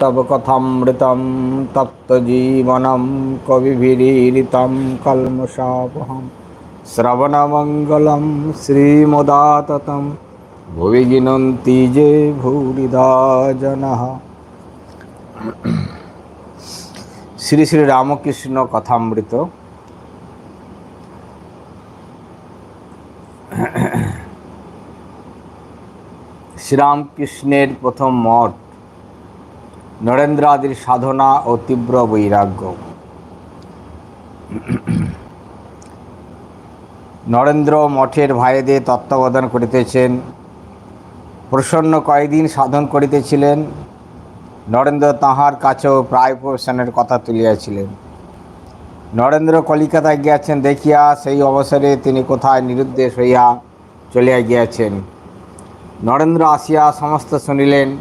তব কথামৃতম তপ্তজীবনম কবিভিরীরিতম কলমশাপহম শ্রবণমঙ্গলম শ্রীমদাততম। ভুবি গিনন্তি যে ভূরিদা জনঃ শ্রী শ্রী রামকৃষ্ণ কথামৃত। শ্রীরামকৃষ্ণের প্রথম মঠ নরেন্দ্রাদির সাধনা ও তীব্র বৈরাগ্য। নরেন্দ্র মঠের ভাইদের তত্ত্বাবধান করিতেছেন। প্রসন্ন কয়েকদিন সাধন করিতেছিলেন। নরেন্দ্র তাহার কাছেও প্রায় প্রফেশনের কথা তুলিয়াছিলেন। নরেন্দ্র কলিকাতায় গিয়াছেন, দেখিয়া সেই অবসরে তিনি কোথায় নিরুদ্দেশ হইয়া চলিয়া গিয়াছেন। নরেন্দ্র আসিয়া সমস্ত শুনিলেন।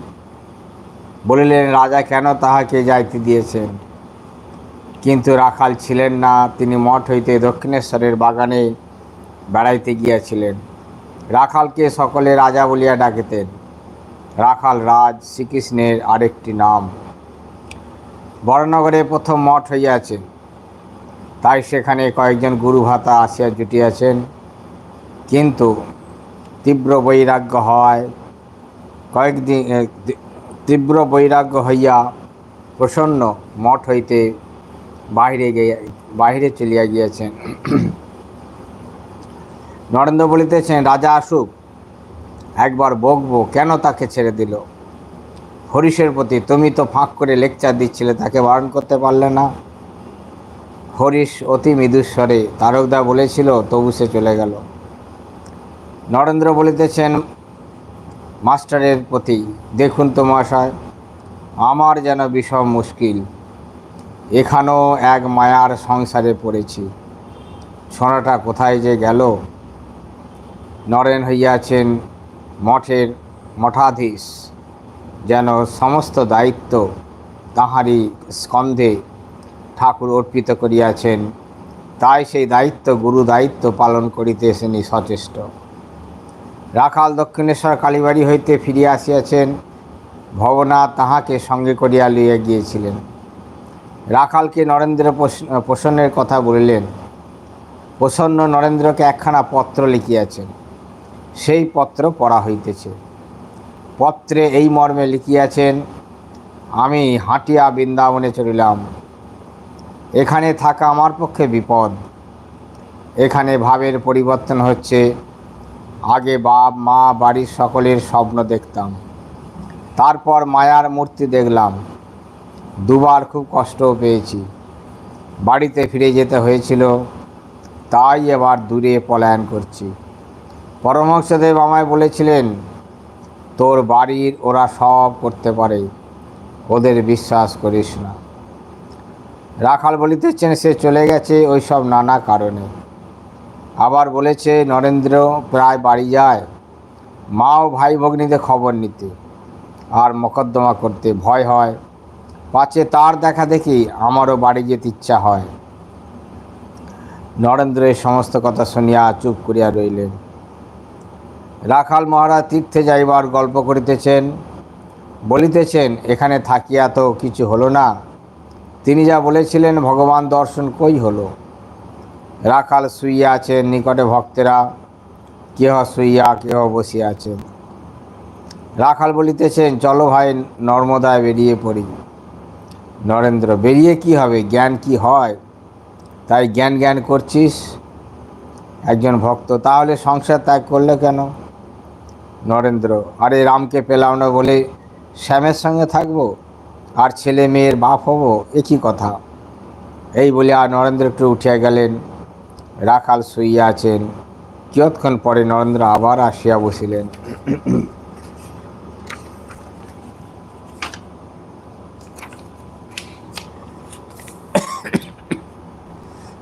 বলিলেন, রাজা কেন তাহাকে যাইতে দিয়েছেন? কিন্তু রাখাল ছিলেন না, তিনি মঠ হইতে দক্ষিণেশ্বরের বাগানে বেড়াইতে গিয়াছিলেন। রাখালকে সকলে রাজা বলিয়া ডাকিতেন। রাখাল রাজ শ্রীকৃষ্ণের আরেকটি নাম। বড়নগরে প্রথম মঠ হইয়াছে। তাই সেখানে কয়েকজন গুরু ভাতা আসিয়া জুটিয়াছেন। কিন্তু তীব্র বৈরাগ্য হয়। কয়েকদিন তীব্র বৈরাগ্য হইয়া প্রসন্ন মঠ হইতে বাহিরে গিয়া বাহিরে চলিয়া গিয়াছেন। নরেন্দ্র বলিতেছেন, রাজা আসুক, একবার বকবো, কেন তাকে ছেড়ে দিল? হরিশের প্রতি তুমি তো ফাঁক করে লেকচার দিচ্ছিলে, তাকে বারণ করতে পারলে না? হরিশ অতি মৃদুস্বরে, তারকদা বলেছিল, তবু সে চলে গেল। নরেন্দ্র বলিতেছেন মাস্টারের প্রতি, দেখুন তো মহাশয়, আমার যেন বিষম মুশকিল। এখানেও এক মায়ার সংসারে পড়েছি। ছোঁড়াটা কোথায় যে গেল? নরেন হইয়াছেন মঠের মঠাধীশ। যেন সমস্ত দায়িত্ব তাহারই স্কন্ধে ঠাকুর অর্পিত করিয়াছেন। তাই সেই দায়িত্ব, গুরু দায়িত্ব পালন করিতে তিনি সচেষ্ট। রাখাল দক্ষিণেশ্বর কালীবাড়ি হইতে ফিরিয়া আসিয়াছেন, ভবনাথ তাহাকে সঙ্গে করিয়া লইয়া গিয়েছিলেন। রাখালকে নরেন্দ্র প্রস- প্রসন্নের কথা বলিলেন। প্রসন্ন নরেন্দ্রকে একখানা পত্র লিখিয়াছেন। সেই পত্র পড়া হইতেছে। পত্রে এই মর্মে লিখিয়াছেন, আমি হাঁটিয়া বৃন্দাবনে চলিলাম। এখানে থাকা আমার পক্ষে বিপদ। এখানে ভাবের পরিবর্তন হচ্ছে। আগে বাপ, মা, বাড়ির সকলের স্বপ্ন দেখতাম। তারপর মায়ার মূর্তি দেখলাম। দুবার খুব কষ্টও পেয়েছি। বাড়িতে ফিরে যেতে হয়েছিল। তাই এবার দূরে পলায়ন করছি। পরমহংসদেব আমায় বলেছিলেন, তোর বাড়ির ওরা সব করতে পারে। ওদের বিশ্বাস করিস না। রাখাল বলিতেছেন, সে চলে গেছে ওই সব নানা কারণে। আবার বলেছে, নরেন্দ্র প্রায় বাড়ি যায়। মা ও ভাই ভগ্নীদের খবর নিতে আর মকদ্দমা করতে ভয় হয়। পাছে তার দেখা দেখি আমারও বাড়ি যেতে ইচ্ছা হয়। নরেন্দ্র এই সমস্ত কথা শুনিয়া চুপ করিয়া রইলেন। রাখাল মহারাজ তীর্থে যাইবার গল্প করিতেছেন। বলিতেছেন, এখানে থাকিয়া তো কিছু হলো না। তিনি যা বলেছিলেন, ভগবান দর্শন কই হলো? রাখাল শুইয়া আছেন নিকটে ভক্তেরা। কেহ শুইয়া, কেহ বসিয়া আছেন রাখাল বলিতেছেন, চলো ভাই, নর্মদায় বেরিয়ে পড়ি। নরেন্দ্র, বেরিয়ে কি হবে? জ্ঞান কি হয়? তাই জ্ঞান জ্ঞান করছিস? একজন ভক্ত, তাহলে সংসার ত্যাগ করলে কেন? নরেন্দ্র, আরে রামকে পেলাম না বলে শ্যামের সঙ্গে থাকব? আর ছেলে মেয়ের বাপ হব? একই কথা? এই বলে আর নরেন্দ্র একটু উঠিয়া গেলেন। রাখাল শুইয়া আছেন। কিয়ৎক্ষণ পরে নরেন্দ্র আবার আসিয়া বসিলেন।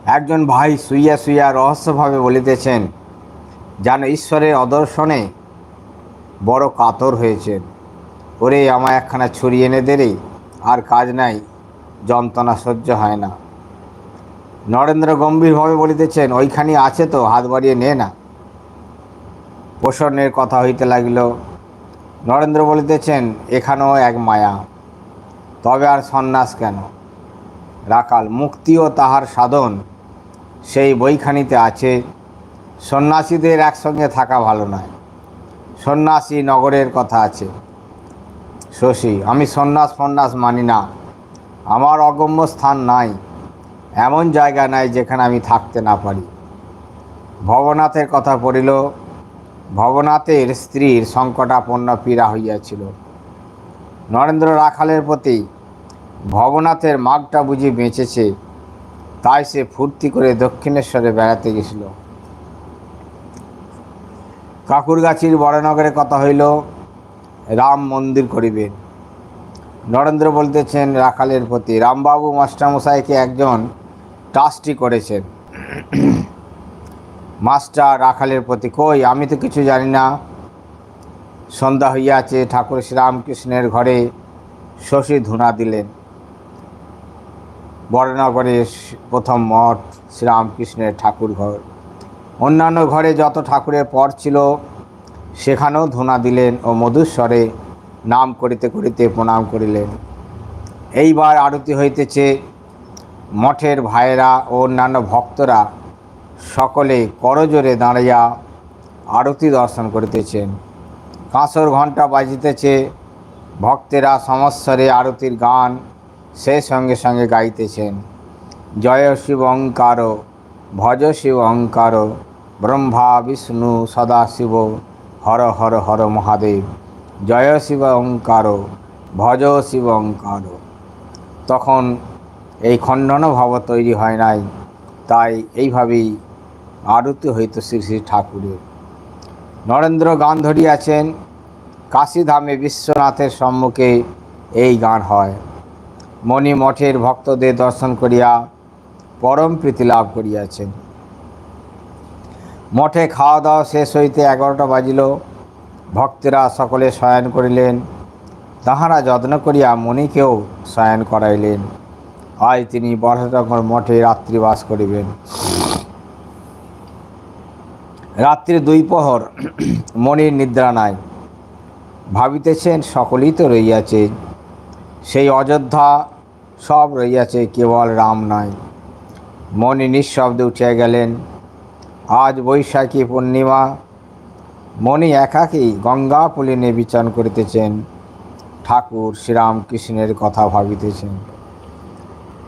একজন ভাই শুইয়া শুইয়া রহস্যভাবে বলিতেছেন যেন ঈশ্বরের অদর্শনে বড় কাতর হয়েছেন। ওরে, আমায় একখানা ছুরি এনে দে রে, আর কাজ নাই, যন্ত্রণা সহ্য হয় না। নরেন্দ্র গম্ভীরভাবে বলিতেছেন, ওইখানে আছে তো, হাত বাড়িয়ে নে না। প্রসন্নের কথা হইতে লাগিল। নরেন্দ্র বলিতেছেন, এখানেও এক মায়া। তবে আর সন্ন্যাস কেন? রাখাল মুক্তিও তাহার সাধন। সেই বইখানিতে আছে। সন্ন্যাসীদের একসঙ্গে থাকা ভালো নয়। সন্ন্যাসী নগরের কথা আছে। শশী, আমি সন্ন্যাস ফন্যাস মানি না। আমার অগম্য স্থান নাই। এমন জায়গা নাই যেখানে আমি থাকতে না পারি। ভবনাথের কথা পড়িল, ভবনাথের স্ত্রীর সংকটাপন্ন পীড়া হইয়াছিল। নরেন্দ্র রাখালের প্রতি ভবনাথের মাগটা বুঝি বেঁচেছে, তাই সে ফুর্তি করে দক্ষিণেশ্বরে বেড়াতে গেছিল। কাকুরগাছির বড়নগরের কথা হইল, রাম মন্দির করিবেন। নরেন্দ্র বলতেছেন রাখালের প্রতি, রামবাবু, মাস্টারমশাইকে একজন ট্রাস্টি করেছেন। মাস্টার রাখালের প্রতি, কই, আমি তো কিছু জানি না। সন্ধ্যা হইয়াছে, ঠাকুর শ্রীরামকৃষ্ণের ঘরে শশী ধুনা দিলেন। বড়নগরে প্রথম মঠ, শ্রীরামকৃষ্ণের ঠাকুর ঘর। অন্যান্য ঘরে যত ঠাকুরের পর ছিল, সেখানেও ধুনা দিলেন ও মধুস্বরে নাম করিতে করিতে প্রণাম করিলেন। এইবার আরতি হইতেছে মঠের ভাইয়েরা ও অন্যান্য ভক্তরা সকলে করজোরে দাঁড়াইয়া আরতি দর্শন করিতেছেন। কাঁসর ঘণ্টা বাজিতেছে, ভক্তেরা সমস্বরে আরতির গান সে সঙ্গে সঙ্গে গাইতেছেন। জয় শিব অঙ্কার, ভজ শিব অঙ্কার, ব্রহ্মা, বিষ্ণু, সদাশিব, হর হর হর মহাদেব, জয় শিব অঙ্কার, ভজ শিব অঙ্কার। তখন এই খণ্ডন ভাব তৈরি হয় নাই। তাই এইভাবেই আরতি হইত শ্রী শ্রী ঠাকুরের। নরেন্দ্র গান ধরিয়াছেন কাশীধামে বিশ্বনাথের সম্মুখে এই গান হয়। মণি মঠের ভক্তদের দর্শন করিয়া পরম প্রীতি লাভ করিয়াছেন। মঠে খাওয়া দাওয়া শেষ হইতে এগারোটা বাজিল। ভক্তেরা সকলে শয়ন করিলেন। তাহারা যত্ন করিয়া মণিকেও শয়ন করাইলেন। আজ তিনি বর্ষাটকর মঠে রাত্রিবাস করিবেন। রাত্রি দুই প্রহর মনির নিদ্রা নাই। ভাবিতেছেন সকলেই তো রইয়াছে। সেই অযোধ্যা সব রইয়াছে, কেবল রাম নাই। মণি নিঃশব্দে উঠিয়া গেলেন, আজ বৈশাখী পূর্ণিমা। মণি একাকী গঙ্গা পুলিনে বিচার করিতেছেন। ঠাকুর শ্রীরামকৃষ্ণের কথা ভাবিতেছেন।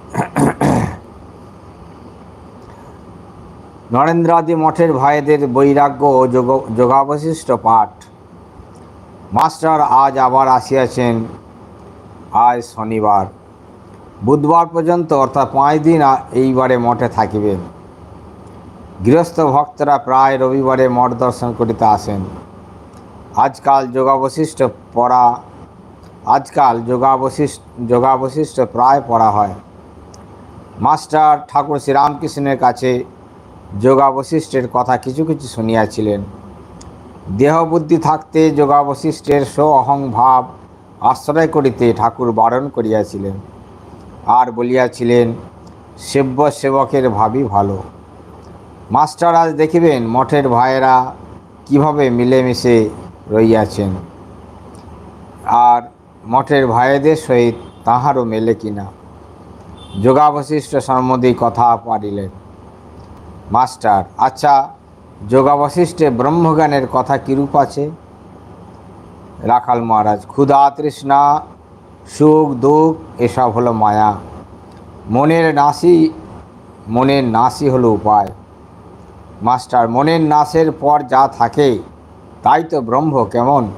নরেন্দ্রাদি মঠের ভাইদের বৈরাগ্য ও যোগ, যোগাবশিষ্ট পাঠ। মাস্টার আজ আবার আসিয়াছেন, আজ শনিবার। বুধবার পর্যন্ত অর্থাৎ পাঁচ দিন এইবারে মঠে থাকিবেন। গৃহস্থ ভক্তরা প্রায় রবিবারে মঠ দর্শন করিতে আসেন। আজকাল যোগাবশিষ্ট পড়া, আজকাল যোগাবশিষ্ট যোগাবশিষ্ট প্রায় পড়া হয়। মাস্টার ঠাকুর শ্রীরামকৃষ্ণের কাছে যোগাবশিষ্টের কথা কিছু কিছু শুনিয়াছিলেন। দেহবুদ্ধি থাকতে যোগাবশিষ্টের স্ব অহং ভাব আশ্রয় করিতে ঠাকুর বারণ করিয়াছিলেন। আর বলিয়াছিলেন, সেব্য সেবকের ভাবই ভালো। মাস্টার আজ দেখিবেন মঠের ভাইয়েরা কীভাবে মিলেমিশে রইয়াছেন। আর মঠের ভাইদের সহিত তাহারও মেলে কিনা। যোগাবশিষ্ট সম্বন্ধে কথা পারিলেন। মাস্টার আচ্ছা যোগাবশিষ্টে ব্রহ্মজ্ঞানের কথা কিরূপ আছে? রাখাল মহারাজ, ক্ষুধা, তৃষ্ণা, সুখ, দুঃখ, এসব হলো মায়া। মনের নাসি মনের নাসি হলো উপায়। মাস্টার, মনের নাশের পর যা থাকে, তাই তো ব্রহ্ম, কেমন?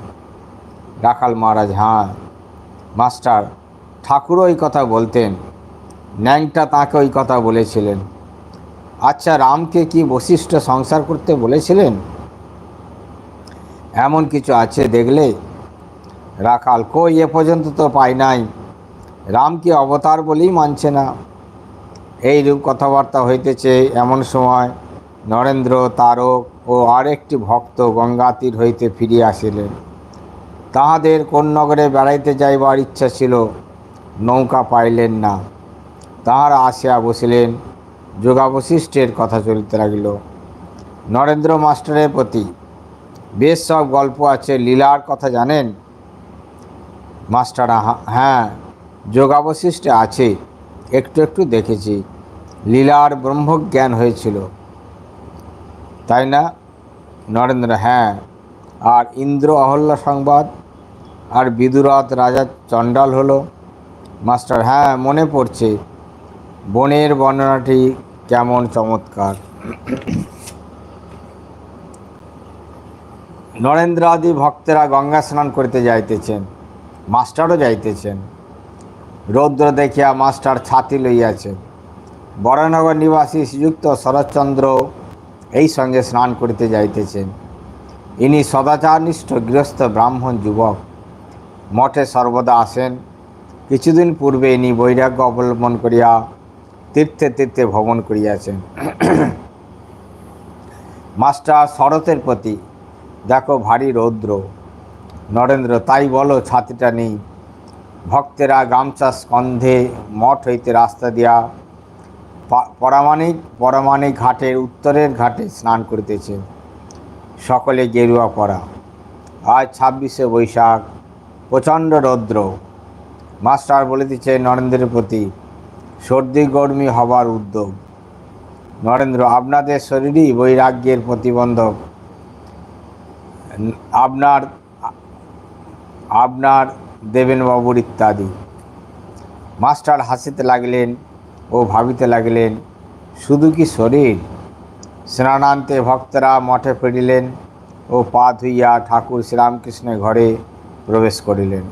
রাখাল মহারাজ হ্যাঁ। মাস্টার, ঠাকুরও ওই কথা বলতেন। ন্যাংটা তাকে ওই কথা বলেছিলেন। আচ্ছা রামকে কি বশিষ্ঠ সংসার করতে বলেছিলেন? এমন কিছু আছে দেখলে? রাখাল, কই? এ পর্যন্ত তো পাই নাই। রামকে অবতার বলেই মানছে না। এই রূপ কথাবার্তা হইতেছে এমন সময় নরেন্দ্র, তারক ও আরেকটি ভক্ত গঙ্গা তীর হইতে ফিরিয়া আসিলেন। তাহাদের কোন নগরে বেড়াইতে যাইবার ইচ্ছা ছিল, নৌকা পাইলেন না। তাহারা আসিয়া বসিলেন। যোগাবশিষ্টের কথা চলিতে লাগিল। নরেন্দ্র মাস্টারের প্রতি বেশ সব গল্প আছে, লীলার কথা জানেন? মাস্টার হ্যাঁ যোগাবশিষ্টে আছে। একটু একটু দেখেছি। লীলার ব্রহ্মজ্ঞান হয়েছিল। তাই না? নরেন্দ্র হ্যাঁ। আর ইন্দ্র অহল্যা সংবাদ? আর বিদুরথ রাজা চণ্ডাল হলো? মাস্টার হ্যাঁ মনে পড়ছে। বনের বর্ণনাটি কেমন চমৎকার? নরেন্দ্র আদি ভক্তেরা গঙ্গা স্নান করিতে যাইতেছেন, মাস্টারও যাইতেছেন। রৌদ্র দেখিয়া মাস্টার ছাতি লইয়াছেন। বরানগর নিবাসী শ্রীযুক্ত শরৎচন্দ্র এই সঙ্গে স্নান করিতে যাইতেছেন। ইনি সদাচারনিষ্ঠ গৃহস্থ ব্রাহ্মণ যুবক। মঠে সর্বদা আসেন। কিছুদিন পূর্বে ইনি বৈরাগ্য অবলম্বন করিয়া তীর্থে তীর্থে ভ্রমণ করিয়াছেন। মাস্টার শরতের প্রতি দেখো ভারী রৌদ্র। নরেন্দ্র, তাই বলো ছাতিটা নেই। ভক্তেরা গামছা স্কন্ধে মঠ হইতে রাস্তা দিয়া পা- পরামাণিক ঘাটের উত্তরের ঘাটে স্নান করিতেছে। সকলে গেরুয়া পরা। আজ ছাব্বিশে বৈশাখ, প্রচণ্ড রৌদ্র। মাস্টার বলিতেছে, নরেন্দ্রের প্রতি সর্দি গরমি হবার উদ্যোগ। নরেন্দ্র, আপনাদের শরীরই বৈরাগ্যের প্রতিবন্ধক। আপনার আপনার দেবেনবাবুর ইত্যাদি। মাস্টার হাসিতে লাগলেন ও ভাবিতে লাগলেন, শুধু কি শরীর? স্নানান্তে ভক্তরা মঠে ফিরিলেন ও পা ধুইয়া ঠাকুর শ্রীরামকৃষ্ণের ঘরে প্রবেশ করিলেন।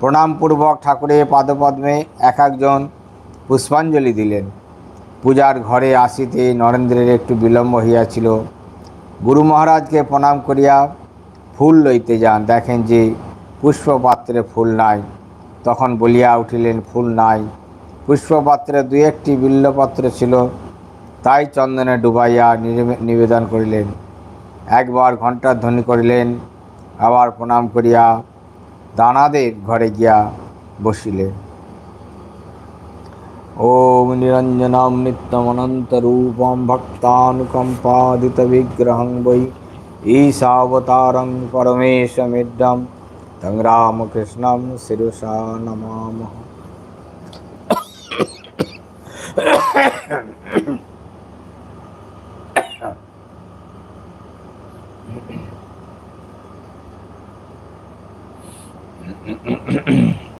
প্রণামপূর্বক ঠাকুরের পাদপদ্মে এক একজন পুষ্পাঞ্জলি দিলেন। পূজার ঘরে আসিতে নরেন্দ্রের একটু বিলম্ব হইয়াছিল। গুরু মহারাজকে প্রণাম করিয়া ফুল লইতে যান। দেখেন যে পুষ্পপাত্রে ফুল নাই। তখন বলিয়া উঠিলেন, ফুল নাই। পুষ্পপাত্রে দুই একটি বিল্লপত্র ছিল। তাই চন্দনে ডুবাইয়া নিবে- নিবেদন করিলেন। একবার ঘণ্টার ধ্বনি করিলেন। আবার প্রণাম করিয়া দানাদের ঘরে গিয়া বসিলেন। ॐ निरञ्जनां नित्यमनन्तरूपं भक्तानुकम्पादितविग्रहं वै ईशावतारं परमेशमिड्डं तं रामकृष्णं शिरुषा नमामः mm